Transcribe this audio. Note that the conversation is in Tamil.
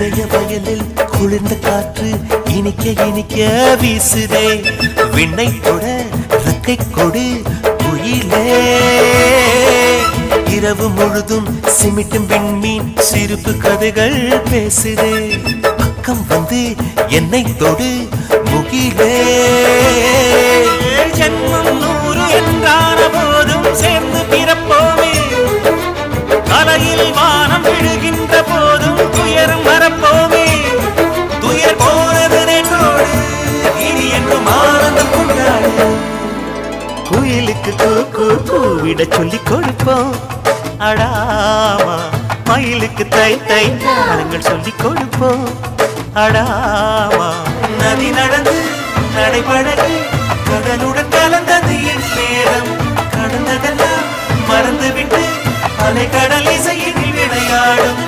இதய வயலில் குளிர்ந்த காற்று இனிக்க இனிக்க வீசுதே. விண்ணை தொட ரக்கை கொடு குயிலே. இரவு முழுதும் சிமிட்டும் விண்மீன் சிரிப்பு கதைகள் பேசுதே. பக்கம் வந்து என்னை தொடு முகிலே. ஜென்மம் நூறு என்றான போதும் சேர்ந்து பிறப்போமே. கலையில் வா குயிலுக்கு தூக்கு கூ சொல்லி கொடுப்போம். அடாமா மயிலுக்கு தை தை தாளங்கள் சொல்லி கொடுப்போம். அடாமா நதி நடந்து நடைபடகு கடலுடன் கலந்தது என் நேரம். கடந்ததெல்லாம் மறந்துவிட்டு அலை கடல் இசையில் விளையாடும்.